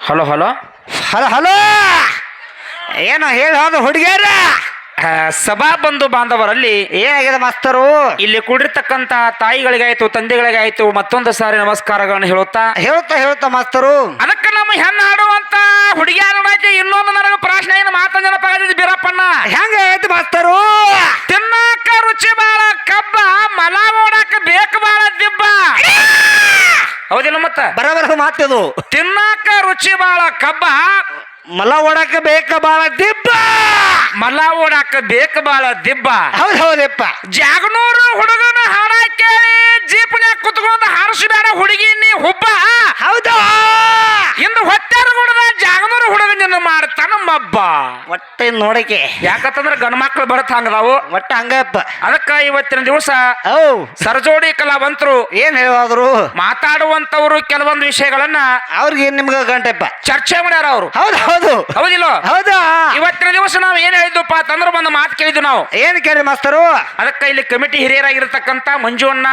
Hello hello? Hello hello! ಏನು ಹೇಳಿ ಹೌದು ಹುಡುಗಿಯರ? ಸಭಾ ಬಂಧು ಬಾಂಧವರಲ್ಲಿ ಏನಾಗಿದೆ ಮಾಸ್ತರು? ಇಲ್ಲಿ ಕೂಡಿರ್ತಕ್ಕಂತ ತಾಯಿಗಳಿಗಾಯ್ತು ತಂದೆಗಳಿಗಾಯ್ತು ಮತ್ತೊಂದು ಸಾರಿ ನಮಸ್ಕಾರಗಳನ್ನು ಹೇಳುತ್ತಾ? ಹೇಳ್ತಾ ಹೇಳ್ತಾ ಮಾಸ್ತರು? ಅದಕ್ಕೆ ನಮ್ಮ ಹೆಣ್ಣು ಹಾಡುವಂತ ನೋಡಕ್ಕೆ ಇನ್ನೊಂದು ನನಗೆ ಪ್ರಶ್ನೆ ಏನು ಮಾತು ಪಗದಿದ್ದು ಬೀರಪ್ಪಣ್ಣ? ಹೆಂಗ ಆಯ್ತು ಮಾಸ್ತರು? ತಿನ್ನಾಕ ರುಚಿ ಬಾಳ ಕಬ್ಬ ಮಲ ಓಡಾಕ ಬೇಕು ಬಾಳ ದಿಬ್ಬ. ಹೌದಿಲ್ಲ ಮತ್ತ? ಬರಬರ ಮಾತದು ತಿನ್ನಾಕ ರುಚಿ ಬಾಳ ಕಬ್ಬ ಮಲ ಓಡಾಕ ಬೇಕ ಬಾಳ ದಿಬ್ಬ. ಮಲ ಓಡಾಕ ಬೇಕ ಬಾಳ ದಿಬ್ಬ. ಹೌದು ಹೌದಪ್ಪ ಜಾಗನೂರು ಹುಡುಗನ ಹಾಡ ಕೇಳಿ ಜೀಪ್ನ್ಯಾಗ ಕುತ್ಕೊಂಡು ಹಾರಿಸಬೇಡ ಹುಡುಗಿ ನೀ ಹುಬ್ಬ. ಹೌದು. ಇಂದು ಹೊತ್ತಾರ ಗುಡದ ಜಾಗನೂರು ನಿನ್ನ ಮಾಡ್ತಾನ ಮಬ್ಬ. ಹೊಟ್ಟೆ ನೋಡಕ್ಕೆ ಯಾಕಂತಂದ್ರ ಗಂಡ ಮಕ್ಳು ಬರತ್ ಹಂಗದಾವು. ಒಟ್ಟ ಹಂಗಪ್ಪ ಅದಕ್ಕ ಇವತ್ತಿನ ದಿವಸ ಓ ಸರಜೋಡಿ ಕಲಾವಂತರು ಏನ್ ಹೇಳೋದ್ರು? ಮಾತಾಡುವಂತವ್ರು ಕೆಲವೊಂದು ವಿಷಯಗಳನ್ನ ಅವ್ರಿಗೆ ನಿಮ್ಗೆ ಗಂಟೆಪ್ಪ? ಚರ್ಚೆ ಮಾಡ್ಯಾರ ಅವರು. ಹೌದು ಹೌದು. ಹೌದಿಲ್ಲ? ಹೌದಾ. ಇವತ್ತಿನ ದಿವಸ ನಾವು ಏನ್ ಹೇಳಿದ್ವಪ್ಪ ಅಂತಂದ್ರೆ ಒಂದು ಮಾತು ಕೇಳಿದ್ವಿ ನಾವು. ಏನ್ ಕೇಳಿ ಮಾಸ್ತರು? ಅದಕ್ಕ ಇಲ್ಲಿ ಕಮಿಟಿ ಹಿರಿಯರಾಗಿರ್ತಕ್ಕಂತ ಮಂಜು ಅಣ್ಣ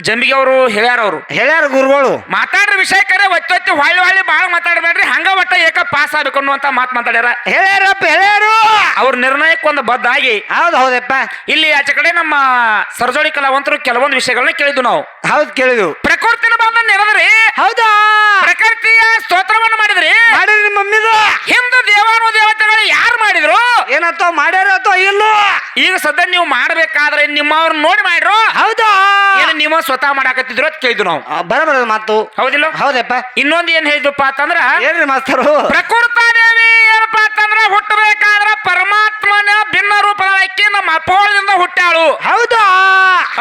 ಜಂಬಿಗೆ ಅವರು ಹೇಳ್ಯಾರ ಅವರು. ಹೇಳ್ಯಾರ ಗುರುಗಳು. ಮಾತಾಡ್ರ ವಿಷಯ ಕರೆ ಒತ್ತೊತ್ತಿ ಹೊಳ್ಳಿ ಹೊಳ್ಳಿ ಬಾಳ ಮಾತಾಡಬೇಡ್ರಿ ಹಂಗ ಒಟ್ಟ ಏಕ ಪಾಸ್ ಆಗ್ಬೇಕು ಅನ್ನುವಂತ ಮಾತು ಮಾತಾಡ್ಯಾರ. ಹೇಳ್ಯಾರಪ್ಪ ಹೇಳ್ಯಾರು. ಅವ್ರ ನಿರ್ಣಯಕ್ಕೆ ಒಂದು ಬದ್ಧ ಆಗಿ ಹೌದು ಹೌದಪ್ಪ. ಇಲ್ಲಿ ಆಚೆ ಕಡೆ ನಮ್ಮ ಸರ್ಜೋಡಿ ಕಲಾವಂತರು ಕೆಲವೊಂದು ವಿಷಯಗಳನ್ನ ಕೇಳಿದ್ವು ನಾವು. ಹೌದು ಕೇಳಿದ್ವು. ಪ್ರಕೃತಿನ ಬಂದ ನೆರೆದ್ರಿ. ಹೌದಾ? ಪ್ರಕೃತಿಯ ಸ್ತೋತ್ರವನ್ನು ಮಾಡಿದ್ರಿ. ಮಾಡಿದ್ರಿ ಮಮ್ಮಿದು. ಹಿಂದೂ ಯಾರು ಮಾಡಿದ್ರು ಮಾಡಿರತ್ತೋ ಇಲ್ಲೋ. ಈಗ ಸದ್ಯ ನೀವು ಮಾಡ್ಬೇಕಾದ್ರೆ ನಿಮ್ಮವ್ರ ನೋಡಿ ಮಾಡ್ರು. ಹೌದಾ? ಏನು ನೀವು ಸ್ವತಃ ಮಾಡಾಕತ್ತಿದ್ರು ಅಂತ ಕೇಳಿದ್ವು ನಾವು. ಬರಬರ ಮಾತು. ಹೌದಿಲ್ಲ? ಹೌದಪ್ಪ. ಇನ್ನೊಂದು ಏನ್ ಹೇಳಿದ್ರಪ್ಪ ಅಂತಂದ್ರ ಏನ್ರಿ ಮಾಸ್ತರು? ಪ್ರಕೃತ ದೇವಿ ಏನಪ್ಪಾ ಅಂತಂದ್ರ ಹುಟ್ಟಬೇಕಾದ್ರ ಪರಮಾತ್ಮನ ಭಿನ್ನ ರೂಪದ ಆಕಿ ನಮ್ಮ ಅಪ್ಪೋಳದಿಂದ ಹುಟ್ಟಾಳು ಹೌದಾ?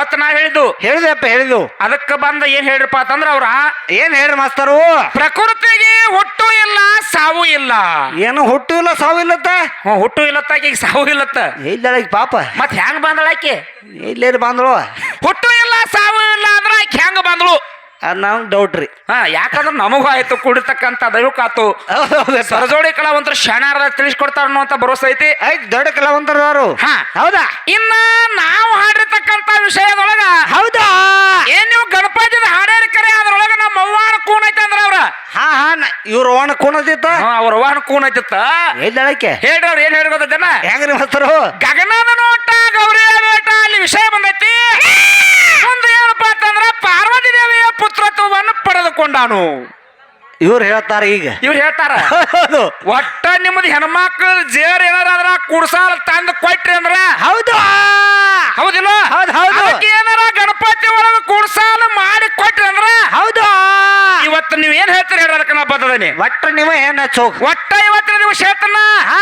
ಅತ್ ನಾ ಹೇಳಿದ್ದು. ಹೇಳಿದಪ್ಪ ಹೇಳಿದ್ದು. ಅದಕ್ಕೆ ಬಂದ ಏನ್ ಹೇಳ್ರಪ್ಪ ಅಂತಂದ್ರ ಅವ್ರ ಏನ್ ಹೇಳ್ರಿ ಮಾಸ್ತರು? ಪ್ರಕೃತಿಗೆ ಹುಟ್ಟು ಇಲ್ಲ ಸಾವು ಇಲ್ಲ. ಏನು ಹುಟ್ಟು ಇಲ್ಲ ಸಾವು ಇಲ್ಲತ್ತ? ಹುಟ್ಟು ಇಲ್ಲತ್ತ ಈಗ ಸಾವು ಇಲ್ಲತ್ತ. ಇಲ್ಲ ಪಾಪ? ಮತ್ ಹೆಂಗ್ ಬಂದಳ ಆಕಿ? ಇಲ್ಲೇರಿ ಬಂದಳು? ಹುಟ್ಟು ಇಲ್ಲ ಸಾವು ಇಲ್ಲ ಅಂದ್ರ ಆಕಿ ಹೆಂಗ್ ಬಂದಳು? ಅದ್ ಡೌಟ್ ರೀ. ಹಾ ಯಾಕಂದ್ರ ನಮಗೂ ಆಯ್ತು ಕುಡಿತಕ್ಕಂತ ದೈವಕ್ಕಾತು ಹೌದು ಹೌದಪ್ಪ ಸರಜೋಡಿ ಕಲಾವಂತರ ಶಾಣಾರದ ತಿಳಿಸ್ಕೊಡ್ತಾರ ಅನ್ನುವಂತ ಭರೋಸೆ ಐತಿ. ಆಯ್ತು ದೊಡ್ಡ ಕಲಾವಂತರವರು ಹಾ. ಹೌದಾ? ಇನ್ನ ನಾವು ಹಾಡಿರ್ತಕ್ಕಂತ ವಿಷಯದೊಳಗ ಹೌದಾ ಏನ್ ನೀವು ಗಣಪತಿದ ಹಾಡೇರಿ ಕರೆ ಅದ್ರೊಳಗ ನಮ್ಮ ಅವ್ವಾನ ಕೂನ್ ಐತೆ ಅಂದ್ರ ಅವ್ರ ಹಾ ಹಾ ಇವ್ರ ಓಣ ಕೂನ್ ಹಾ, ಅವ್ರ ವಾಹನ ಕೂನ್ ಐತಿತ್ತ ಎಲ್ಲಕ್ಕೆ ಹೇಳ್ರಿ ಅವ್ರು ಏನ್ ಹೇಳ್ಬೋದ ಜನ ಹೆಂಗ್ರಿ ಮಾಸ್ತರು? ಗಗನದ ನೋಟ ಗೌರಿಯ ಬೇಟ ಅಲ್ಲಿ ವಿಷಯ ಬಂದೈತಿ. ಮುಂದೆ ಏನಪ್ಪಾ ಅಂತಂದ್ರೆ ಪಾರ್ವತಿ ದೇವಿಯ ಪುತ್ರತ್ವವನ್ನು ಪಡೆದುಕೊಂಡಾನು. ಇವ್ರು ಹೇಳ್ತಾರ ಈಗ. ಇವ್ರು ಹೇಳ್ತಾರ. ಹೌದು. ಒಟ್ಟ ನಿಮ್ಮದು ಹೆಣ್ಮಕ್ಳು ಜೇರ್ ಏನಾರ ಅದ್ರ ಕುಡ್ಸಾಲ ತಂದು ಕೊಟ್ರಿ ಅಂದ್ರ? ಹೌದು. ಹೌದಿಲ್ಲ? ಹೌದು ಹೌದು. ಏನಾರ ಗಣಪತಿ ಒಳಗ ಕುಡ್ಸಾಲ ಮಾಡಿ ಕೊಟ್ರಿ ಅಂದ್ರ ಹೌದು ಇವತ್ತು ನೀವ್ ಏನ್ ಹೇಳ್ತೀರಿ ಹೇಳಿ ಅದಕ್ಕೆ ನಾ ಬದ್ದದನಿ ಒಟ್ಟ ನೀವು ಏನ ಚೌಕ್ ಒಟ್ಟ ಇವತ್ತಿನ ನೀವು ಹಾ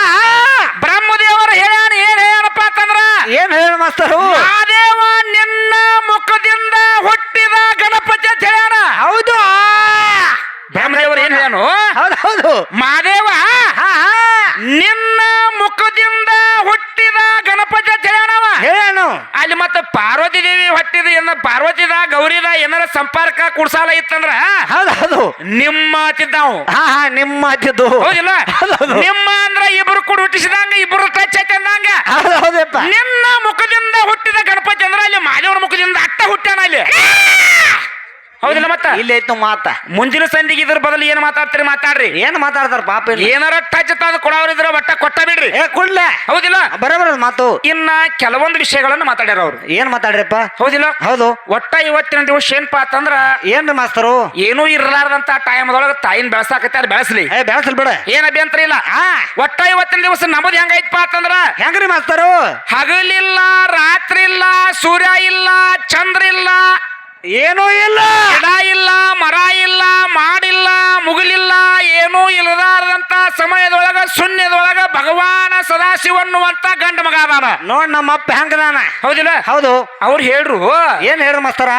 ಬ್ರಹ್ಮದೇವರು ಹೇಳ್ಯಾನ ಏನ್ ಹೇಳ್ಯಾನಪ್ಪ ಅಂತಂದ್ರ? ಏನ್ ಹೇಳ ಮಾಸ್ತರು? ಮಹಾದೇವ ನಿನ್ನ ಮುಖದಿಂದ ಹುಟ್ಟಿದ ಗಣಪತಿ ಅಂತ ಹೇಳ್ಯಾನ. ಹೌದು. ಬ್ರಹ್ಮದೇವರು ಏನ್ ಹೇಳ್ಯಾನು? ಹೌದು ಹೌದು. ಮಹಾದೇವ? ನಿನ್ನ ಮುಖದಿಂದ ಹುಟ್ಟಿದ ಗಣಪತಿ ಅಂತ ಹೇಳ್ಯಾನವ. ಹೇಳ್ಯಾನು. ಅಲ್ಲಿ ಮತ್ತೆ ಪಾರ್ವತಿ ದೇವಿ ಹೊಟ್ಟಿದ ಏನ ಪಾರ್ವತಿದ ಗೌರಿದ ಏನಾರ ಸಂಪರ್ಕ ಕುಡ್ಸಾಲ ಇತ್ತಂದ್ರ? ಹೌದು ನಿಮ್ಮ ತಿದ್ದಾವು ಹಾ ಹಾ ನಿಮ್ಮ ಮಾತಿದ್ದು ಹೌದಿಲ್ಲ? ಹೌದು, ಹೌದು. ನಿಮ್ಮ ಅಂದ್ರ ಇಬ್ರು ಕೂಡ ಹುಟ್ಟಿಸಿದಂಗ ಇಬ್ರು ಟಚ್ ಐತೆ ಅಂದಂಗ ನಿನ್ನ ಮುಖದಿಂದ ಹುಟ್ಟಿದ ಗಣಪತಿ ಅಂದ್ರ ಅಲ್ಲಿ ಮಾದೇವ್ರ ಮುಖದಿಂದ ಅಟ್ಟ ಹುಟ್ಟ್ಯಾನ ಅಲ್ಲಿ. ಹೌದಿಲ್ಲ ಮತ್ತ? ಇಲ್ಲೇ ಇತ್ತು ಮಾತ. ಮುಂದಿನ ಸಂಧಿಗೆ ಇದ್ರ ಬದಲು ಏನ್ ಮಾತಾಡ್ತೀರಿ ಮಾತಾಡ್ರಿ? ಏನ್ ಮಾತಾಡ್ತಾರ ಪಾಪ ಇಲ್ಲಿ ಏನಾರ ಟಚ್ ತಂದು ಕೊಡೋರಿದ್ರ ಒಟ್ಟ ಕೊಟ್ಟ ಬಿಡ್ರಿ. ಏ ಕೊಡ್ಲೆ. ಹೌದಿಲ್ಲ? ಬರಬರ ಮಾತು. ಇನ್ನ ಕೆಲವೊಂದು ವಿಷಯಗಳನ್ನ ಮಾತಾಡ್ಯಾರ ಅವ್ರು. ಏನ್ ಮಾತಾಡ್ರಿಪ್ಪ? ಹೌದಿಲ್ಲ? ಹೌದು. ಒಟ್ಟ ಇವತ್ತಿನ ದಿವಸ ಏನಪ್ಪಾ ಅಂತಂದ್ರ ಏನ್ ಮಾಸ್ತರು? ಏನೂ ಟೈಮ್ ಟೈಮ್ದೊಳಗ ತಾಯಿನ ಬೆಳಸಾಕತ್ತೆ ಅದು ಬೆಳೆಸ್ಲಿ. ಏ ಬೆಳಸಲ್ ಬಿಡ. ಏನ್ ಅಭ್ಯಂತರ ಇಲ್ಲ? ಹಾ ಒಟ್ಟ ಇವತ್ತಿನ ದಿವಸ ನಮ್ಮದು ಹೆಂಗೈತಪ್ಪ ಅಂತಂದ್ರ ಹೆಂಗ್ರಿ ಮಾಸ್ತರು? ಹಗಲಿಲ್ಲ ರಾತ್ರಿ ಇಲ್ಲ ಸೂರ್ಯ ಇಲ್ಲ ಚಂದ್ರ ಇಲ್ಲ ಏನೂ ಇಲ್ಲ. ಗಿಡ ಇಲ್ಲ ಮರ ಇಲ್ಲ ಮಾಡಿಲ್ಲ ಮುಗಿಲಿಲ್ಲ ಏನೂ ಇಲ್ಲದಾರದಂತ ಸಮಯದೊಳಗ ಶೂನ್ಯದೊಳಗ ಭಗವಾನ ಸದಾಶಿವನ್ನುವಂತ ಗಂಡ ಮಗ ಅದಾನ. ನೋಡ್ ನಮ್ಮ ಅಪ್ಪ ಹೆಂಗದಾನ? ಹೌದಿಲ್ಲ? ಹೌದು. ಅವ್ರು ಹೇಳ್ರು. ಏನ್ ಹೇಳ್ರಿ ಮಾಸ್ತರ?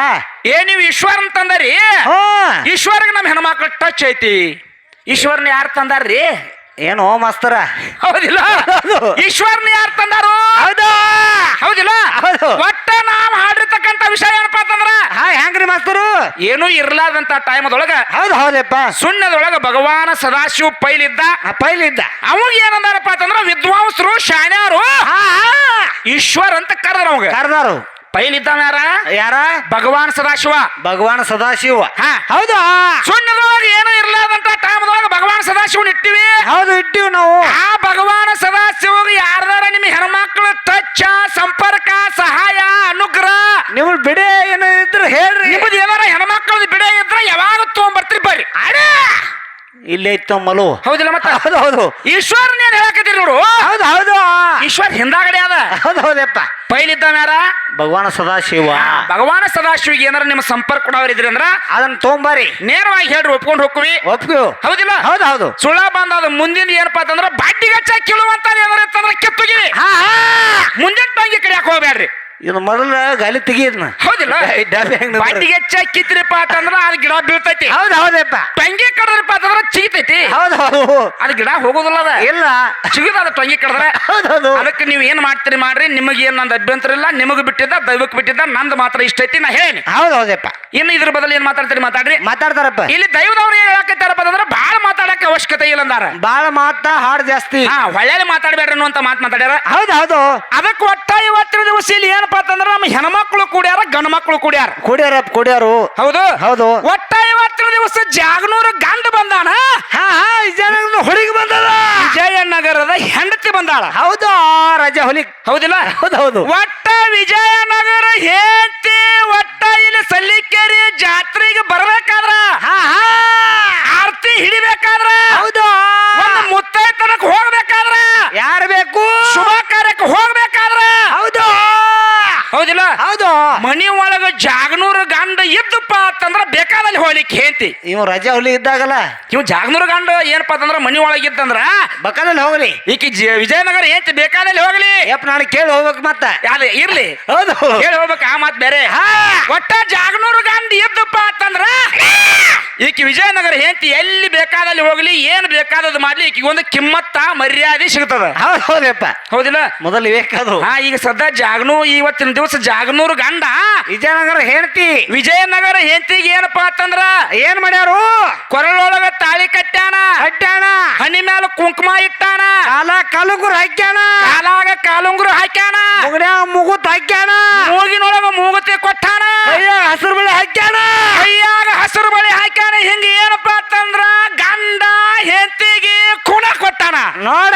ಏ ನೀವು ಈಶ್ವರ್ ಅಂತಂದರಿ. ಹ್ಞೂ ಈಶ್ವರ್ಗೆ ನಮ್ಮ ಹೆಣ್ಮಕ್ಳು ಟಚ್ ಐತಿ. ಈಶ್ವರನ ಯಾರು ತಂದಾರ್ರಿ? ಏನು ಮಾಸ್ತರ. ಹೌದಿಲ್ಲ? ಈಶ್ವರನ ಯಾರು ತಂದಾರು? ಹೌದು. ಹೌದಿಲ್ಲ? ಹೌದು. ಒಟ್ಟ ನಾವ್ ಹಾಡಿರ್ತಕ್ಕಂತ ವಿಷಯ ಏನಪ್ಪಾ ಅಂತಂದ್ರ? ಹಾ ಹೆಂಗ್ರಿ ಮಾಸ್ತರು? ಏನೂ ಇರ್ಲಾರ್ದಂತ ಟೈಮದೊಳಗ ಹೌದು ಹೌದಪ್ಪ. ಸುಣ್ಣದೊಳಗೆ ಭಗವಾನ ಸದಾಶಿವ ಪೈಲಿದ್ದ. ಆ ಪೈಲಿದ್ದ. ಅವಾಗ ಏನಂದಾರಪ್ಪ ಅಂತಂದ್ರ ವಿದ್ವಾಂಸರು ಶಾಣ್ಯಾರು. ಹಾ. ಈಶ್ವರ್ ಅಂತ ಕರೆದ್ರ ಅವಾಗ. ಕರ್ದಾರು. ಪೈಲಿದ್ದಾವ ಯಾರ? ಯಾರ? ಭಗವಾನ್ ಸದಾಶಿವ. ಭಗವಾನ್ ಸದಾಶಿವ. ಹಾ ಹೌದು. ಶೂನ್ಯದೊಳಗ ಏನೂ ಇರ್ಲಾರ್ದಂತ ಟೈಮ್ದೊಳಗೆ ಭಗವಾನ್ ಇಟ್ಟಿವಿ. ಹೌದು ಇಟ್ಟಿವಿ ನಾವು. ಆ ಭಗವಾನ್ ಸದಾಶಿವ ಯಾರ್ದಾರ ನಿಮ್ ಹೆಣ್ಮಕ್ಳು ಟಚ್ ಸಂಪರ್ಕ ಸಹಾಯ ಅನುಗ್ರಹ. ನಿಮ್ ಬಿಡೆ ಏನೋ ಇದ್ರೆ ಹೇಳ್ರಿ. ನಿಮ್ದು ಏನಾರ ಹೆಣ್ಮಕ್ಳದ್ ಬಿಡೆ ಇದ್ರೆ ಯಾವಾಗ ತಗೊಂಬರ್ತೀರಿ ಬರ್ರಿ. ಅಡೇ! ಇಲ್ಲೇ ಇತ್ತು ಮಲು. ಹೌದಿಲ್ಲ ಮತ್ತೆ? ಹೌದು ಹೌದು. ಈಶ್ವರನ್ ಏನ್ ಹೇಳಕತ್ತೀರಿ ನೋಡು. ಹೌದು ಹೌದು. ಈಶ್ವರ್ ಹಿಂದಾಗಡೆ ಅದ. ಹೌದು ಹೌದಪ್ಪ. ಪೈಲಿದ್ದ ಮ್ಯಾರ ಭಗವಾನ ಸದಾಶಿವ. ಭಗವಾನ ಸದಾಶಿವಿಗೆ ಏನಾರ ನಿಮ್ಮ ಸಂಪರ್ಕ ಕೊಡೋರಿದ್ರಿ ಅಂದ್ರ? ಅದನ್ನ ತೊಗೊಂಬಾರಿ ನೇರವಾಗಿ ಹೇಳ್ರಿ ಒಪ್ಕೊಂಡು ಹೋಗ್ವಿ ಒಪ್ಕೋ. ಹೌದಿಲ್ಲ? ಹೌದು ಹೌದು. ಸುಳ್ಳ ಬಂದದ ಮುಂದಿನ ಏನಪ್ಪಾ ಅಂತಂದ್ರ ಬಾಟಿಗಚ್ಚ ಕಿಳುವಂತ ಏನಾರ ಇತ್ತಂದ್ರ ಕಿತ್ತುಗಿ ಮುಂದಿನ ಟಂಗಿ ಕಡೆ ಹೋಗ್ಬೇಡ್ರಿ ಇದು ಮೊದಲ ಗಾಲಿ ತೆಗಿದ್ನ ಹೌದಿಲ್ಲ? ಡಬ್ಬಿ ಹೆಂಗ್ ನಿಂದ್ರಿ? ಬಾಟಿಗೆಚ್ಚ ಕಿತ್ರಿಪ್ಪ ಅಂತಂದ್ರ ಅದ್ ಗಿಡ ಬೀಳ್ತೈತಿ. ಹೌದು ಹೌದಪ್ಪ. ಟಂಗಿ ಕಡದ್ರಪ್ಪ ಅಂತಂದ್ರ ಚಿಗಿತೈತಿ ಹೌದು ಹೌದು ಅದ್ ಗಿಡ ಹೋಗೋದಿಲ್ಲ ಅದ. ಇಲ್ಲ. ಚಿಗಿದ ಅದ ಟಂಗಿ ಕಡದ್ರೆ. ಹೌದು ಹೌದು. ಅದಕ್ಕೆ ನೀವು ಏನ್ ಮಾಡ್ತೀರಿ ಮಾಡ್ರಿ ನಿಮಗೆ ಏನ್ ನಂದು ಅಭ್ಯಂತರ ಇಲ್ಲ ನಿಮಗೆ ಬಿಟ್ಟಿದ್ದ ದೈವಕ್ಕೆ ಬಿಟ್ಟಿದ್ದ ನಂದು ಮಾತ್ರ ಇಷ್ಟ ಐತಿ ನಾ ಹೇಳಿ ಹೌದು ಹೌದಪ್ಪ. ಇನ್ನು ಇದ್ರ ಬದಲು ಏನ್ ಮಾತಾಡ್ತೀರಿ ಮಾತಾಡ್ರಿ? ಮಾತಾಡ್ತಾರಪ್ಪ. ಇಲ್ಲಿ ದೈವದವ್ರು ಏನ್ ಹೇಳಕತ್ತಾರಪ್ಪ ಅಂತಂದ್ರ ಬಾಳ ಮಾತಾಡಕ್ಕೆ ಅವಶ್ಯಕತೆ ಇಲ್ಲ ಅಂದಾರ. ಬಾಳ ಮಾತ ಹಾಡ್ ಜಾಸ್ತಿ. ಹಾ ಒಳ್ಳೆ ಮಾತಾಡ್ಬೇಡ್ರಿ ಅನ್ನುವಂತ ಮಾತು ಮಾತಾಡ್ಯಾರ. ಹೌದು ಹೌದು. ಅದಕ್ಕೆ ಒಟ್ಟ ಇವತ್ತಿನ ದಿವಸ ಇಲ್ಲಿ ಏನಪ್ಪಾ ಅಂತಂದ್ರ ನಮ್ಮ ಹೆಣ್ಮಕ್ಳು ಕುಡಿಯಾರ ಗಂಡ ಮಕ್ಳು ಕುಡಿಯಾರ? ಕುಡಿಯಾರ ಕುಡಿಯಾರು. ಹೌದು? ಹೌದು. ಒಟ್ಟ ಇವತ್ತಿನ ದಿವಸ ಜಾಗನೂರ ಗಂಡ ಬಂದಾನ? ಹಾ ಹಾ ಜನ ಹೊಡಿಗೆ ಬಂದದ. ವಿಜಯನಗರದ ಹೆಂಡತಿ ಬಂದಾಳ? ಹೌದು ರಜೆ ಹುಲಿ. ಹೌದಿಲ್ಲ? ಹೌದು ಹೌದು. ಒಟ್ಟ ವಿಜಯನಗರ ಹೇಳ್ತಿ ಒಟ್ಟ ಇಲ್ಲಿ ಸಲ್ಲಿಕೇರಿ ಜಾತ್ರೆಗೆ ಬರ್ಬೇಕಾದ್ರ? ಹಾ ಹಾ. ಆರ್ತಿ ಹಿಡಿಬೇಕಾದ್ರ? ಹೌದು. ಒಂದು ಮುತ್ತೈತನಕ್ ಹೋಗ್ಬೇಕಾದ್ರ? ಯಾರು ಬೇಕು? ಶುಭ ಕಾರ್ಯಕ್ಕೆ ಹೌದಿಲ್ಲ ಹೌದು. ಮನಿ ಒಳಗ ಜಾಗನೂರ ಗಂಡ ಇದ್ದಪ್ಪ ಅಂತಂದ್ರ ಬೇಕಾದಲ್ಲಿ ಹೋಗ್ಲಿಕ್ಕೆ ಹೇಂತಿ ಇವ್ ರಜೆ ಹೊಲಿ ಇದ್ದಾಗಲ್ಲ. ಇವ್ ಜಾಗನೂರ ಗಂಡ ಏನಪ್ಪ ಅಂತಂದ್ರ ಮನಿ ಒಳಗ ಇದ್ದಂದ್ರ ಬಕ್ಕದಲ್ಲಿ ಹೋಗ್ಲಿ. ಈಕಿ ಜ- ವಿಜಯನಗರ ಏಂತಿ ಬೇಕಾದಲ್ಲಿ ಹೋಗ್ಲಿ. ಯಪ್ಪ ನಾನು ಕೇಳಿ ಹೋಗ್ಬೇಕು ಮತ್ತ. ಯಾವ್ದು ಇರ್ಲಿ. ಹೌದು. ಕೇಳಿ ಹೋಗ್ಬೇಕು ಆ ಮಾತ್ ಬೇರೆ. ಒಟ್ಟ ಜಾಗನೂರ ಗಂಡ ಇದ್ದಪ್ಪ ಅಂತಂದ್ರ ಈಕಿ ವಿಜಯನಗರ ಹೇಂತಿ ಎಲ್ಲಿ ಬೇಕಾದಲ್ಲಿ ಹೋಗ್ಲಿ ಏನ್ ಬೇಕಾದದ್ ಮಾಡ್ಲಿ ಈಕಿಗೆ ಒಂದು ಕಿಮ್ಮತ್ತ ಮರ್ಯಾದೆ ಸಿಗ್ತದ. ಹೌದು ಹೌದಪ್ಪ ಹೌದಿಲ್ಲ? ಮೊದಲು ಬೇಕಾದ್ರು. ಹಾ ಈಗ ಸದಾ ಜಾಗನೂ ಇವತ್ತಿನ ದಿವಸ ಜಾಗನೂರು ಗಂಡ. ವಿಜಯನಗರ ಹೆಂಡತಿ. ವಿಜಯನಗರ ಹೆಂಡತಿಗೆ ಏನಪ್ಪಾ ಅಂತಂದ್ರ ಏನ್ ಮಾಡ್ಯಾರು? ಕೊರಳೊಳಗ ತಾಳಿ ಕಟ್ಟ್ಯಾನ. ಅಡ್ಡಾಣ ಹಣ್ಣಿ ಮ್ಯಾಲ ಕುಂಕುಮ ಇಟ್ಟಾನ. ಕಾಲ ಕಲುಗುರು ಹಾಕ್ಯಾಣ ಕಾಲಾಗ ಕಾಲುಂಗುರು ಹಾಕ್ಯಾನ. ಮುಗಡ್ಯಾಗ ಮುಗುತ್ ಹಾಕ್ಯಾಣ ಮೂಗಿನೊಳಗ ಮೂಗುತಿ ಕೊಟ್ಟಾನ. ಹಸಿರು ಬಳಿ ಹಾಕ್ಯಾಣ ಕೈಯಾಗ ಹಸಿರು ಬಳಿ ಹಾಕ್ಯಾನ. ಹಿಂಗ ಏನಪ್ಪಾ ಅಂತಂದ್ರ ಗಂಡ ಹೆಂಡತಿಗೆ ಕುಣ ಕೊಟ್ಟಾನ. ನೋಡ.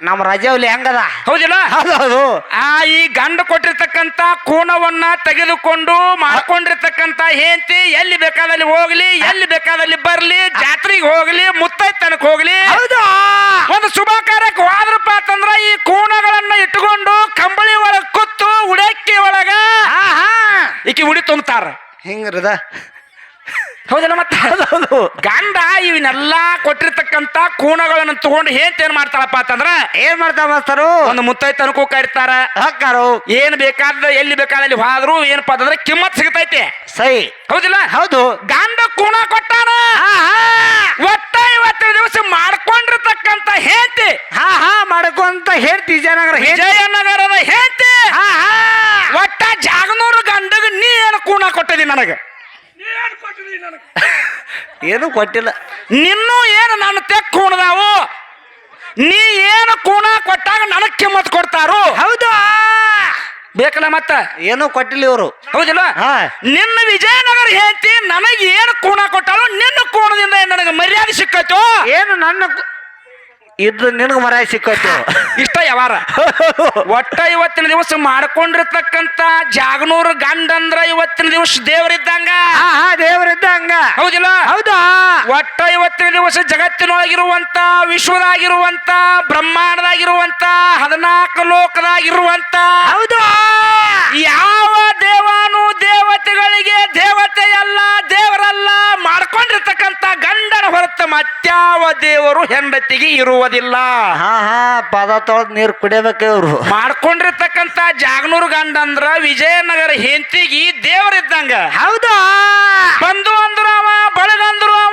ನಮ್ಮ ರಜೆ ಹುಲಿ ಹೆಂಗದ? ಹೌದಿಲ್ಲ? ಹೌದು ಹೌದು ಆ ಈ ಗಂಡ ಕೊಟ್ಟಿರ್ತಕ್ಕಂತ ಕೂಣವನ್ನ ತೆಗೆದುಕೊಂಡು ಮಾಡ್ಕೊಂಡಿರ್ತಕ್ಕಂತ ಹೆಂಡತಿ ಎಲ್ಲಿ ಬೇಕಾದಲ್ಲಿ ಹೋಗ್ಲಿ ಎಲ್ಲಿ ಬೇಕಾದಲ್ಲಿ ಬರ್ಲಿ ಜಾತ್ರೆಗೆ ಹೋಗ್ಲಿ ಮುತ್ತೈತನಕ್ ಹೋಗ್ಲಿ. ಹೌದು? ಒಂದು ಶುಭ ಕಾರ್ಯಕ್ಕೆ ಹೋದ್ರಪ್ಪ ಅಂತಂದ್ರ ಈ ಕೂಣಗಳನ್ನ ಇಟ್ಟುಕೊಂಡು ಕಂಬಳಿ ಒಳಗ ಕುತ್ತು ಉಡಕ್ಕಿ ಒಳಗ ಈಕಿ ಉಡಿ ತುಂಬತಾರ. ಹಿಂಗ್ರದ? ಹೌದಿಲ್ಲ ಮತ್ತೆ? ಹೌದು ಗಂಡ ಇವನ್ನೆಲ್ಲಾ ಕೊಟ್ಟಿರ್ತಕ್ಕಂತ ಕೋಣಗಳನ್ನು ತಗೊಂಡು ಹೇಂತ ಏನ್ ಮಾಡ್ತಾಳಪ್ಪ ಅಂತಂದ್ರ ಏನ್ ಮಾಡ್ತಾರ ಮಾಸ್ತರು? ಒಂದು ತನಕ ಕೈತಾರೆ ಹಾಕಾರು ಏನ್ ಬೇಕಾದ ಎಲ್ಲಿ ಬೇಕಾದಲ್ಲಿ ಹಾದ್ರು ಏನಪ್ಪಾ ಅಂತಂದ್ರೆ ಕಿಮ್ಮತ್ ಸಿಗತೈತೆ. ಸೈ. ಹೌದಿಲ್ಲ? ಹೌದು. ಗಂಡ ಕೂಣ ಕೊಟ್ಟಾನ. ಒಟ್ಟ ಇವತ್ತಿನ ದಿವಸ ಮಾಡ್ಕೊಂಡಿರ್ತಕ್ಕಂತ ಹೇಂತಿ ಹಾ ಹಾ ಮಾಡ್ಕೊಂತ ಹೇಳ್ತಿ ವಿಜಯನಗರ ಹೇಳ್ತಿ ವಿಜಯನಗರದ ಹೇಂತಿ ಹಾ ಹಾ. ಒಟ್ಟ ಜಾಗನೂರು ಗಂಡಗ ನೀ ಏನು ಕೂಣ ಕೊಟ್ಟದಿ ನನಗ? ಏನು ಕೊಟ್ಟಿಲ್ಲ. ನಿನ್ನೂ ಏನು ನನ್ನ ತೆಕ್ ಕೂಣದಾವು ನೀ ಏನು ಕೂಣ ಕೊಟ್ಟಾಗ ನನಗೆ ಕಿಮ್ಮತ್ ಕೊಡ್ತಾರು? ಹೌದು. ಬೇಕಲ್ಲ ಮತ್ತ? ಏನು ಕೊಟ್ಟಿಲ್ಲ ಇವರು. ಹೌದಿಲ್ಲ? ಹಾ. ನಿನ್ನ ವಿಜಯನಗರ ಹೇಳ್ತಿ ನನಗೆ ಏನು ಕೂಣ ಕೊಟ್ಟಾಳು ನಿನ್ನ ಕೂಣದಿಂದ ನನಗೆ ಮರ್ಯಾದೆ ಸಿಕ್ಕೈತೋ ಏನು ನನ್ನ ಇದ್ದು ನಿನಗೆ ಮರ ಸಿಕ್ಕತ್ತು. ಇಷ್ಟ ಯಾವಾರ ಒಟ್ಟ ಇವತ್ತಿನ ದಿವಸ ಮಾಡ್ಕೊಂಡಿರ್ತಕ್ಕಂತ ಜಾಗನೂರು ಗಂಡಂದ್ರ ಇವತ್ತಿನ ದಿವಸ ದೇವರಿದ್ದಂಗ. ದೇವರಿದ್ದಂಗ. ಹೌದಿಲ್ಲ? ಹೌದಾ? ಒಟ್ಟ ಇವತ್ತಿನ ದಿವಸ ಜಗತ್ತಿನೊಳಗಿರುವಂತ ವಿಶ್ವದಾಗಿರುವಂತ ಬ್ರಹ್ಮಾಂಡದಾಗಿರುವಂತ ಹದಿನಾಲ್ಕು ಲೋಕದಾಗಿರುವಂತ ಹೌದು? ಯಾವ ದೇವಾನು ದೇವತೆಗಳಿಗೆ ದೇವತೆ ಅಲ್ಲ ದೇವರಲ್ಲ ಮಾಡ್ಕೊಂಡಿರ್ತಕ್ಕಂತ ಗಂಡನ ಹೊರತ ಮತ್ಯಾವ ದೇವರು ಹೆಂಡತಿಗೆ ಇರುವುದಿಲ್ಲ. ಹಾ ಹಾ ಪದ ತೊಳೆದು ನೀರು ಕುಡಿಯಬೇಕು ಇವ್ರು. ಮಾಡ್ಕೊಂಡಿರ್ತಕ್ಕಂತ ಜಾಗನೂರು ಗಂಡ ಅಂದ್ರ ವಿಜಯನಗರ ಹೆಂಡತಿಗೆ ದೇವರಿದ್ದಂಗ. ಹೌದಾ? ಬಂದು ಅಂದ್ರು ಅವ ಬಳಗಂದ್ರು ಅವ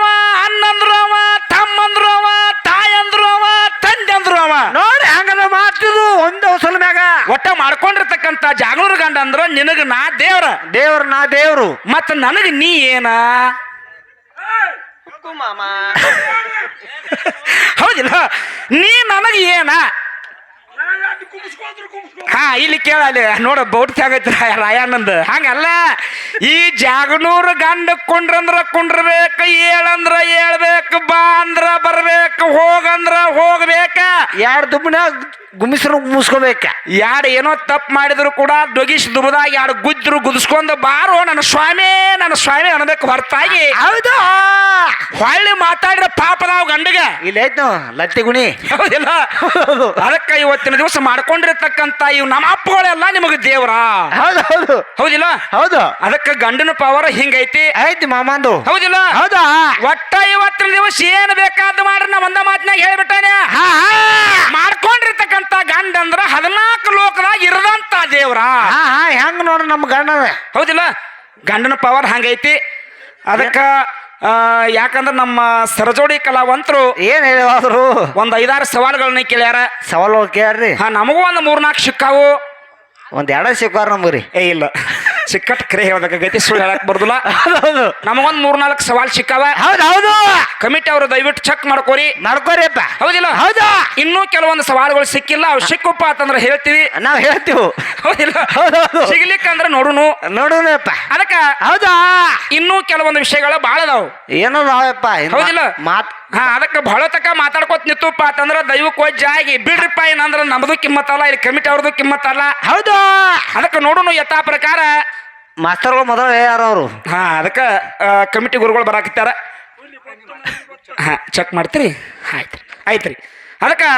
ದೇವ್ರ ನಾ ದೇವ್ರು. ಮತ್ತ ನನಗೆ ನೀ ಏನ? ಹೌದಿಲ್ಲ? ನೀ ನನಗೆ ಏನ? ಹಾ ಇಲ್ಲಿ ಕೇಳಲಿ ನೋಡ ಬೌಟ್ ಆಗೈತಿ ರಾಯಣ್ಣಂದ. ಹಂಗಲ್ಲ. ಈ ಜಾಗನೂರು ಗಂಡ ಕುಂಡ್ರಂದ್ರ ಕುಂಡ್ರಬೇಕು ಏಳಂದ್ರ ಏಳ್ಬೇಕು ಬಾ ಅಂದ್ರ ಬರ್ಬೇಕು ಹೋಗಂದ್ರ ಹೋಗ್ಬೇಕ. ಎರಡು ದುಬ್ಬನ್ಯಾಗ ಗುಮಿಸ್ರು ಮುಗಿಸ್ಕೋಬೇಕ ಯಾರು ಏನೋ ತಪ್ಪು ಮಾಡಿದ್ರು ಕೂಡ ದೊಗಿಸ್ ದುಬದಾಗ ಯಾರು ಗುದ್ರು ಗುದಿಸ್ಕೊಂಡು ಬಾರೋ ನನ್ನ ಸ್ವಾಮಿ ನನ್ನ ಸ್ವಾಮಿ ಅನ್ಬೇಕು ಹೊರತಾಗಿ. ಹೌದು. ಹೊಳ್ಳಿ ಮಾತಾಡಿದ್ರೆ ಪಾಪದಾವ್ ಗಂಡಗ. ಇಲ್ಲಿ ಆಯ್ತು ಲತ್ತಿ ಗುಣಿ ಹೌದಿಲ್ಲ. ಅದಕ್ಕೆ ಇವತ್ತಿನ ದಿವಸ ಮಾಡ್ಕೊಂಡಿರ್ತಕ್ಕಂತ ಇವ್ ನಮ್ಮ ಅಪ್ಪಗಳೆಲ್ಲ ನಿಮಗೆ ದೇವ್ರ. ಹೌದು ಹೌದು. ಹೌದಿಲ್ಲ? ಹೌದು. ಅದಕ್ಕೆ ಗಂಡನ ಪವರ್ ಹಿಂಗೈತಿ? ಐತಿ ಮಾಮಂದು. ಹೌದಿಲ್ಲ? ಹೌದಾ? ಒಟ್ಟ ಇವತ್ತಿನ ದಿವಸ ಏನ್ ಬೇಕಾದ ಮಾಡ್ರಿ ನಾ ಒಂದ ಮಾತಿನಾಗ ಹೇಳ್ಬಿಟ್ಟಾನೆ. ಹಾ ಮಾಡ್ಕೊಂಡಿರ್ತಕ್ಕಂತ ಗಂಡ ಅಂದ್ರ ಹದಿನಾಲ್ಕು ಲೋಕದಾಗ ಇರದಂತ ದೇವ್ರ. ಹಾ ಹಾ ಹೆಂಗ್ ನೋಡ್ರಿ ನಮ್ಮ ಗಂಡ ಹೌದಿಲ್ಲ? ಗಂಡನ ಪವರ್ ಹಂಗೈತಿ. ಅದಕ್ಕ ಯಾಕಂದ್ರ ನಮ್ಮ ಸರಜೋಡಿ ಕಲಾವಂತರು ಏನ್ ಹೇಳಿದ್ರು ಒಂದ್ ಐದಾರು ಸವಾಲುಗಳನ್ನ ಕೇಳ್ಯಾರ. ಸವಾಲು ಕೇಳ್ರಿ ಹಾ ನಮಗೂ ಒಂದು ಮೂರ್ನಾಲ್ಕು ಸಿಕ್ಕಾವು. ಒಂದ್ ಎರಡ ಸಿಕ್ಕಾರ ನಮ್ಗ್ರಿ ಏ ಇಲ್ಲ. ಸಿಕ್ಕಟ್ ಕರೆ ಹೇಳ್ಬೇಕಾಗೈತಿ ಸುಳ್ಳು ಹೇಳಕ್ ಬರ್ದಿಲ್ಲ. ಹೌದು ನಮಗೊಂದ್ ಮೂರ್ನಾಲ್ಕು ಸವಾಲ್ ಸಿಕ್ಕಾವ. ಹೌದು ಹೌದು ಕಮಿಟಿ ಅವರು ದಯವಿಟ್ಟು ಚೆಕ್ ಮಾಡ್ಕೋರಿ. ಅಪ್ಪ ಹೌದಿಲ್ಲ? ಹೌದಾ. ಇನ್ನೂ ಕೆಲವೊಂದು ಸವಾಲುಗಳು ಸಿಕ್ಕಿಲ್ಲ. ಅವು ಸಿಕ್ಕಪ್ಪ ಅಂತಂದ್ರೆ ಹೇಳ್ತೀವಿ. ನಾವ್ ಹೇಳ್ತೀವಿ. ಹೌದಿಲ್ಲ? ಹೌದೌದು. ಸಿಗ್ಲಿಕ್ಕಂದ್ರ ನೋಡುನು. ನೋಡೋಣಪ್ಪ ಅದಕ್ಕ ಹೌದಾ? ಇನ್ನೂ ಕೆಲವೊಂದು ವಿಷಯಗಳು ಬಾಳ ಅದಾವು. ಏನೋ ನಾವಪ್ಪ ಹೌದಿಲ್ಲ? ಮಾತ್ ಹಾ ಅದಕ್ಕೆ ಬಹಳ ತಕ ಮಾತಾಡ್ಕೋತ ನಿಂತುಪ್ಪ ಅಂತಂದ್ರೆ ದೈವಕ್ಕೆ ವಜ್ಜ ಆಗಿ ಬಿಡ್ರಿಪ್ಪ ಏನಂದ್ರ ನಮ್ದು ಕಿಮ್ಮತ್ತಲ್ಲ ಇಲ್ಲಿ ಕಮಿಟಿ ಅವ್ರದ್ದು ಕಿಮ್ಮತ್ತಲ್ಲ. ಹೌದು? ಅದಕ್ಕೆ ನೋಡುನು ಯಥಾ ಪ್ರಕಾರ. ಮಾಸ್ತರ್ಗಳು ಮೊದಲು ಯಾರು ಅವರು? ಹಾ ಅದಕ್ಕೆ ಕಮಿಟಿ ಗುರುಗಳು ಬರಾಕತ್ತಾರ. ಹಾ ಚೆಕ್ ಮಾಡ್ತೀರಿ? ಆಯ್ತು ಆಯ್ತು ರೀ ಅದಕ್ಕೆ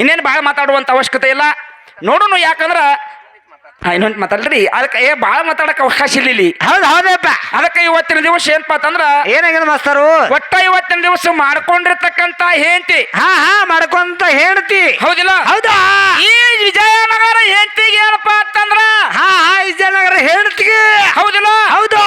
ಇನ್ನೇನು ಭಾಳ ಮಾತಾಡುವಂಥ ಅವಶ್ಯಕತೆ ಇಲ್ಲ. ನೋಡೋಣ ಯಾಕಂದ್ರ ಇನ್ನೊಂದು ಮಾತಾಡ್ರಿ. ಅದಕ್ಕೆ ಏ ಬಾಳ ಮಾತಾಡಕ್ಕೆ ಅವಕಾಶ ಇಲ್ಲ ಇಲ್ಲಿ ಹೌದು ಹೌದಪ್ಪ ಅದಕ್ಕೆ ಇವತ್ತಿನ ದಿವಸ ಏನಪ್ಪ ಅಂತಂದ್ರ ಏನಾಗಿದೆ ಮಾಸ್ತರು? ಒಟ್ಟ ಇವತ್ತಿನ ದಿವಸ ಮಾಡ್ಕೊಂಡಿರ್ತಕ್ಕಂತ ಹೆಂಡತಿ. ಹಾ ಹಾ ಮಾಡ್ಕೊಂತ ಹೇಳ್ತಿ ಹೌದಿಲ್ಲ? ಹೌದಾ? ಈ ವಿಜಯನಗರ ಹೆಂಡತಿಗೆ ಏನಪ್ಪ ಅಂತಂದ್ರ ಹಾ ಹಾ ವಿಜಯನಗರ ಹೇಳ್ತಿಗೆ ಹೌದಿಲ್ಲ ಹೌದು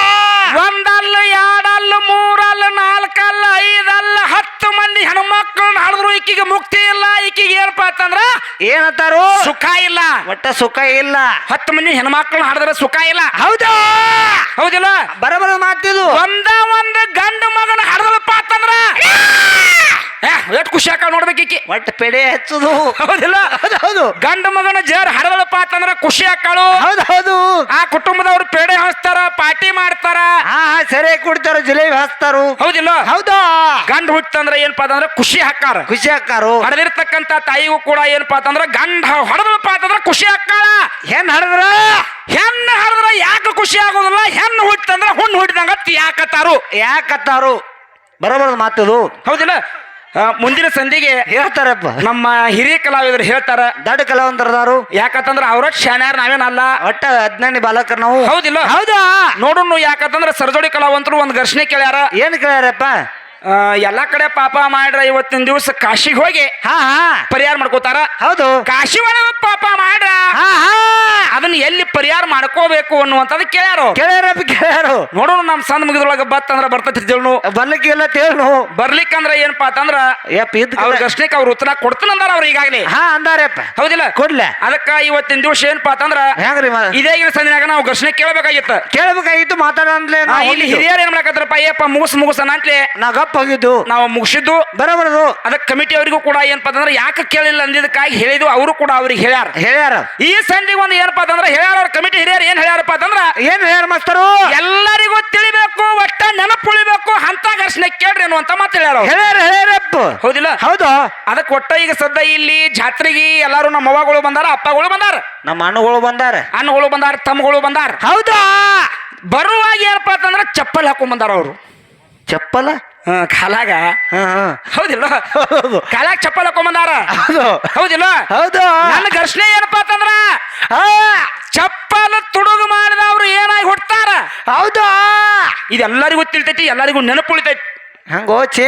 ಒಂದಲ್ಲ ಎರಡಲ್ಲ ಮೂರಲ್ಲ ನಾಲ್ಕಲ್ಲ ಐದಲ್ಲ ಹತ್ತು ಮಂದಿ ಹೆಣ್ಮಕ್ಳನ್ನ ಹಡಿದ್ರು ಈಕಿಗೆ ಮುಕ್ತಿ ಇಲ್ಲ ಈಕಿಗೆ ಏನಪ್ಪ ಅಂತಂದ್ರ ಏನಂತಾರು ಸುಖ ಇಲ್ಲ ಒಟ್ಟ ಸುಖ ಇಲ್ಲ. ಹತ್ತು ಮಂದಿ ಹೆಣ್ಮಕ್ಳು ಹಾಡಿದ್ರೆ ಸುಖ ಇಲ್ಲ. ಹೌದಾ? ಹೌದಿಲ್ಲ? ಬರಬರ ಮಾತಿದು. ಒಂದ ಒಂದು ಗಂಡ ಮಗನ ಹಡದಪ್ಪ ಅಂತಂದ್ರ ಎಷ್ಟು ಖುಷಿ ಆಕ ನೋಡ್ಬೇಕು ಒಟ್ಟು ಪೆಡೆ ಹಚ್ಚುದು. ಹೌದಿಲ್ಲ? ಹೌದು ಗಂಡ ಮಗನ ಜರ್ ಹಡದಪ್ಪ ಅಂತಂದ್ರ ಖುಷಿ ಆಕಾಳು ಹೌದು ಹೌದು. ಆ ಕುಟುಂಬದವ್ರು ಪೇಡೆ ಹಚ್ತಾರ ಪಾರ್ಟಿ ಮಾಡ್ತಾರ. ಹಾ ಹಾ ಸರಿ ಕುಡ್ತಾರು ಜಿಲೇಬಿ ಹಚ್ತಾರು ಹೌದಿಲ್ಲ? ಹೌದಾ. ಗಂಡ ಹುಟ್ಟಂದ್ರ ಏನಪ್ಪಾ ಅಂತಂದ್ರ ಖುಷಿ ಹಾಕಾರ ಖುಷಿ ಹಾಕಾರು ಹಡದಿರ್ತಕ್ಕಂತ ತಾಯಿಗೂ ಕೂಡ ಏನಪ್ಪಾ ಅಂತಂದ್ರೆ ಗಂಡ ಹೊಡೆದಪ್ಪ ಅಂತಂದ್ರ ಖುಷಿ ಹಾಕಾಳ ಹೆಣ್ ಹಡದ್ರ? ಹೆಣ್ಣು ಹಡದ್ರ ಯಾಕೆ ಖುಷಿ ಆಗೋದಿಲ್ಲ? ಹೆಣ್ಣು ಹುಟ್ಟಂದ್ರ ಹುಣ್ಣು ಹುಟ್ಟಿದಂಗ ಯಾಕತ್ತಾರು ಯಾಕತ್ತಾರು? ಬರೋದು ಮಾತದು. ಹೌದಿಲ್ಲ? ಆ, ಮುಂದಿನ ಸಂಧಿಗೆ ಹೇಳ್ತಾರಪ್ಪ. ನಮ್ಮ ಹಿರಿಯ ಕಲಾವಿದರು ಹೇಳ್ತಾರ ದಡ್ಡ ಕಲಾವಂತರದಾರು. ಯಾಕಂತಂದ್ರ ಅವ್ರ ಶಾನ್ಯಾರ ನಾವೇನಲ್ಲ. ಒಟ್ಟ ಹದಿನೆಂಟು ಬಾಲಕರ್ ನಾವು. ಹೌದಿಲ್ಲ? ಹೌದಾ? ನೋಡು ಯಾಕಂತಂದ್ರ ಸರ್ಜೋಡಿ ಕಲಾವಂತರು ಒಂದ್ ಘರ್ಷಣೆ ಕೇಳ್ಯಾರ. ಏನ್ ಕೇಳ್ಯಾರಪ್ಪ? ಎಲ್ಲಾ ಕಡೆ ಪಾಪ ಮಾಡ್ರ ಇವತ್ತಿನ ದಿವಸ ಕಾಶಿಗೆ ಹೋಗಿ ಹಾ ಹಾ. ಪರಿಹಾರ ಮಾಡ್ಕೋತಾರ? ಹೌದು. ಕಾಶಿ ಒಳಗ ಪಾಪ ಮಾಡ್ರ? ಹಾ ಹಾ. ಅದನ್ನ ಎಲ್ಲಿ ಪರಿಹಾರ ಮಾಡ್ಕೋಬೇಕು ಅನ್ನುವಂಥದ್ದು ಕೇಳ್ಯಾರ. ಅವ್ರು. ಕೇಳ್ಯಾರಪ್ಪ ಕೇಳ್ಯಾರು. ನೋಡೋಣ ನಮ್ಮ ಸಂದ್ ಮುಗಿದೊಳಗ ಬತ್ತಂದ್ರ ಬರ್ತೈತಿ ತಿಳ್ನು. ಬರ್ಲಿಕ್ಕಿಲ್ಲ ತೇಳು ಬರ್ಲಿಕ್ಕಂದ್ರ ಏನಪ್ಪಾ ಅಂತಂದ್ರ ಯಪ್ಪ ಇದ್ ಅವ್ರ ಘರ್ಷಣೆಗೆ ಅವ್ರ ಉತ್ತರ ಕೊಡ್ತಾನಂದಾರ ಅವ್ರ ಈಗಾಗಲೇ. ಹಾ ಅಂದಾರಪ್ಪ. ಹೌದಿಲ್ಲ? ಕೊಡ್ಲ. ಅದಕ್ಕ ಇವತ್ತಿನ ದಿವಸ ಏನಪ್ಪಾ ಅಂತಂದ್ರ ಹೆಂಗ್ರಿ ಇದೇ ಸಂದಿನಾಗ ನಾವು ಘರ್ಷಣೆ ಕೇಳಬೇಕಾಗಿತ್ತು. ಕೇಳಬೇಕಾಗಿತ್ತು ಮಾತಾಡಂದ್ಲೆ ಇಲ್ಲಿ ಹಿರಿಯರು ಏನ್ ಮಾಡಕತ್ತಾರಪ್ಪ ಏಪ್ಪ ಮುಗಿಸ್ ಮುಗಿಸ್ ಅಂತಲೇ. ನಾ ಗಪ್ಪ ಹೋಗಿದ್ದು ನಾವು ಮುಗಿಸಿದ್ದು ಬರಬರದು. ಅದಕ್ಕೆ ಕಮಿಟಿ ಅವರಿಗೂ ಕೂಡ ಏನಪ್ಪಾ ಅಂದ್ರೆ ಯಾಕೆ ಕೇಳಿಲ್ಲ ಅಂದಿದ್ದಕ್ಕಾಗಿ ಹೇಳಿದ್ವು ಅವರು ಕೂಡ ಅವ್ರಿಗೆ ಹೇಳ್ಯಾರ. ಹೇಳ್ಯಾರ. ಈ ಸಂಧಿಗೆ ಒಂದು ಏನಪ್ಪಾ ಅಂತಂದ್ರೆ ಹೇಳ್ಯಾರ ಅವ್ರ ಕಮಿಟಿ ಹಿರಿಯರು ಏನ್ ಹೇಳ್ಯಾರಪ್ಪ ಅಂತಂದ್ರ ಏನ್ ಹೇಳ್ಯಾರ ಮಾಸ್ತರು? ಎಲ್ಲರಿಗೂ ತಿಳಿಬೇಕು ಒಟ್ಟ ನೆನಪು ಉಳಿಬೇಕು ಅಂತ ಘರ್ಷಣೆ ಕೇಳ್ರಿ ಅನ್ನುವಂತ ಮಾತು ಹೇಳ್ಯಾರ. ಹೇಳ್ಯಾರ ಹೇಳ್ಯಾರಪ್ಪ ಹೌದಿಲ್ಲ? ಹೌದು. ಅದಕ್ಕೆ ಒಟ್ಟ ಈಗ ಸದ್ದ ಇಲ್ಲಿ ಜಾತ್ರೆಗೆ ಎಲ್ಲಾರು ನಮ್ಮ ಅವ್ವಗಳು ಬಂದಾರ ಅಪ್ಪಗಳು ಬಂದಾರ. ನಮ್ಮ ಅಣ್ಣಗಳು ಬಂದಾರ. ಅಣ್ಣಗಳು ಬಂದಾರ ತಮ್ಮಗಳು ಬಂದಾರ. ಹೌದಾ? ಬರುವಾಗ ಏನಪ್ಪಾ ಅಂತಂದ್ರೆ ಚಪ್ಪಲ್ ಹಾಕೊಂಡ್ ಬಂದಾರ ಅವರು. ಚಪ್ಪಲ? ಕಾಲಾಗ? ಹೌದಿಲ್ಲ? ಹೌದು ಕಾಲಾಗ ಚಪ್ಪಲ್ ಹಾಕೊಂಬಂದಾರ? ಹೌದು. ಹೌದಿಲ್ಲ? ಹೌದು. ನನ್ನ ಘರ್ಷಣೆ ಏನಪ್ಪಾ ಅಂತಂದ್ರ ಚಪ್ಪಲ ತುಡುಗು ಮಾಡಿದವ್ರು ಏನಾಗಿ ಹುಡ್ತಾರ ಹೌದು. ಇದೆಲ್ಲರಿಗೂ ತಿಳಿತೈತಿ ಎಲ್ಲರಿಗೂ ನೆನಪು ಉಳಿತೈತಿ ಹಂಗೋ ಚೇ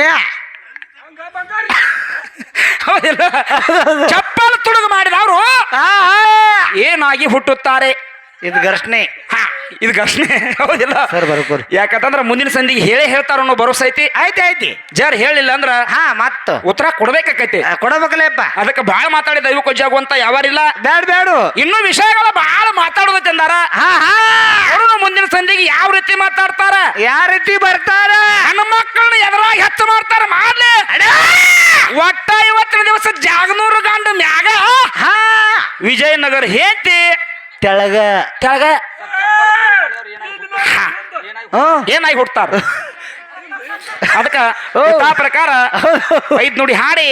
ಹೌದಿಲ್ಲ? ಚಪ್ಪಲ ತುಡುಗು ಮಾಡಿದವರು. ಏನಾಗಿ ಹುಟ್ಟುತ್ತಾರೆ? ಇದು ಘರ್ಷಣೆ. ಹಾ, ಇದು ಘರ್ಷಣೆ. ಹೌದಿಲ್ಲ? ಸರ್ ಬರ್ಕೋರಿ ಯಾಕಂತಂದ್ರ ಮುಂದಿನ ಸಂಧಿಗೆ ಹೇಳೇ ಹೇಳ್ತಾರ ಅನ್ನೋ ಭರೋಸೆ ಐತಿ. ಐತಿ ಐತಿ ಜರ್ ಹೇಳಿಲ್ಲ ಅಂದ್ರ ಹಾ ಮತ್ತ. ಉತ್ತರ ಕೊಡ್ಬೇಕಾಕೈತಿ. ಕೊಡಬೇಕಲ್ಲಪ್ಪ. ಅದಕ್ಕೆ ಬಹಳ ಮಾತಾಡಿ ದೈವ ಕೊಜ್ಜಾಗುವಂತ ಯಾವಾರಿಲ್ಲ. ಬೇಡ ಬೇಡು ಇನ್ನೂ ವಿಷಯಗಳ ಬಹಳ ಮಾತಾಡೋದು ಚಂದಾರ ಹಾ ಹಾ. ಅವರು ಮುಂದಿನ ಸಂಧಿಗೆ ಯಾವ ರೀತಿ ಮಾತಾಡ್ತಾರ? ಯಾವ ರೀತಿ ಬರ್ತಾರ? ನನ್ನ ಮಕ್ಕಳನ್ನ ಎದುರಾಗಿ ಹೆಚ್ಚು ಮಾಡ್ತಾರ ಮಾಡ್ಲಿ. ಒಟ್ಟ ಇವತ್ತಿನ ದಿವಸ ಜಾಗನೂರು ಗಂಡ ಮ್ಯಾಗ. ಹಾ. ವಿಜಯನಗರ ಹೇಳ್ತಿ ತೆಳಗ. ಹ್ಮ್ ಏನಾಗಿ ಹುಡ್ತಾರ? ಅದಕ್ಕ. ಆ ಪ್ರಕಾರ ಐದ್ ನೋಡಿ ಹಾಡಿ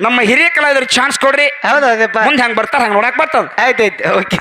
ನಮ್ಮ ಹಿರಿಯ ಕಲಾವಿದರಿಗೆ ಚಾನ್ಸ್ ಕೊಡ್ರಿ. ಹೌದು ಮುಂದೆ ಹಂಗೆ ಬರ್ತಾರ ಹಂಗ ನೋಡಕ್ ಬರ್ತದ. ಆಯ್ತಾಯ್ತು ಓಕೆ.